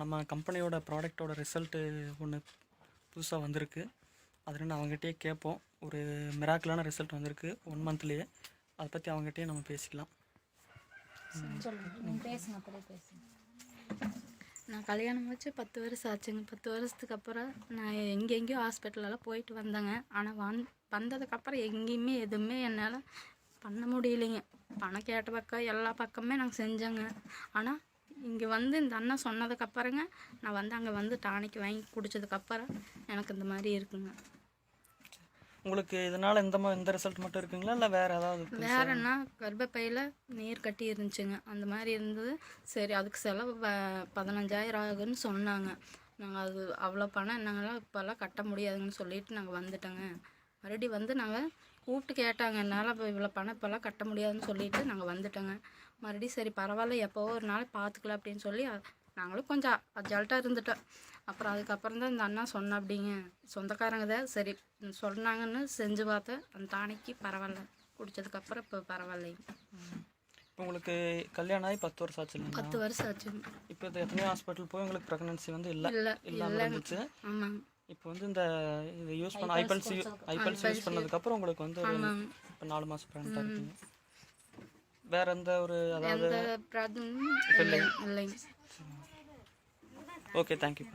நம்ம கம்பெனியோட ப்ராடக்ட்டோட ரிசல்ட்டு ஒன்று புதுசாக வந்திருக்கு. அது நான் அவங்ககிட்டயே கேட்போம். ஒரு மிராக்கிளான ரிசல்ட் வந்திருக்கு. ஒன் மந்த்லேயே அதை பற்றி அவங்ககிட்டயே நம்ம பேசிக்கலாம். சொல்லுங்க. நீங்கள் பேசுங்க அப்படியே பேசுங்க. நான் கல்யாணம் வச்சு பத்து வருஷம் ஆச்சுங்க. பத்து வருஷத்துக்கு அப்புறம் நான் எங்கெங்கேயோ ஹாஸ்பிட்டலெல்லாம் போயிட்டு வந்தேங்க. ஆனால் வந் வந்ததுக்கப்புறம் எங்கேயுமே எதுவுமே என்னால் பண்ண முடியலைங்க. பணம் கேட்ட பக்கம் எல்லா பக்கமே நாங்கள் செஞ்சோங்க. ஆனால் இங்கே வந்து இந்த அண்ணன் சொன்னதுக்கப்புறங்க நான் வந்து அங்கே வந்து டானிக் வாங்கி குடிச்சதுக்கப்புறம் எனக்கு இந்த மாதிரி இருக்குங்க. உங்களுக்கு இதனால் இந்த மா இந்த ரிசல்ட் மட்டும் இருக்குங்களா? இல்லை வேறு ஏதாவது வேறன்னா கர்ப்பப்பையில் நீர் கட்டி இருந்துச்சுங்க. அந்த மாதிரி இருந்தது. சரி அதுக்கு செலவு பதினஞ்சாயிரம் ஆகுன்னு சொன்னாங்க. நாங்கள் அது அவ்வளோ பணம் என்னங்களாம் இப்போல்லாம் கட்ட முடியாதுங்கன்னு சொல்லிட்டு நாங்கள் வந்துட்டோங்க. மறுபடியும் வந்து நாங்கள் கூப்பிட்டு கேட்டாங்க. என்னால் இப்போ இவ்வளோ பணம் இப்போல்லாம் கட்ட முடியாதுன்னு சொல்லிட்டு நாங்கள் வந்துட்டோங்க. மறுபடியும் சரி பரவாயில்ல எப்போ ஒரு நாள் பார்த்துக்கலாம் அப்படின்னு சொல்லி நாங்களும் கொஞ்சம் அஜால்ட்டாக இருந்துட்டோம். அப்புறம் அதுக்கப்புறம் தான் இந்த அண்ணா சொன்ன அப்படிங்க சொந்தக்காரங்க தான். சரி சொன்னாங்கன்னு செஞ்சு பார்த்தேன் அந்த டானிக்கு பரவாயில்ல. குடிச்சதுக்கப்புறம் இப்போ பரவாயில்லைங்க. இப்போ உங்களுக்கு கல்யாணம் ஆகி பத்து வருஷம் ஆச்சு பத்து வருஷம் ஆச்சுங்க. இப்போ எத்தனையோ ஹாஸ்பிட்டல் போய் உங்களுக்கு ப்ரெக்னன்சி வந்து இல்லை இல்லை இருந்துச்சு. ஆமாங்க. இப்போ வந்து இந்த இது யூஸ் பண்ண ஐபல்ஸ் ஐபல்ஸ் யூஸ் பண்ணதுக்கப்புறம் உங்களுக்கு வந்து ஒரு இப்போ நாலு மாதம் ப்ரெக்னெண்ட்டாக இருக்கீங்க வேற எந்த ஒரு அதாவது இல்லைங்க. Okay thank you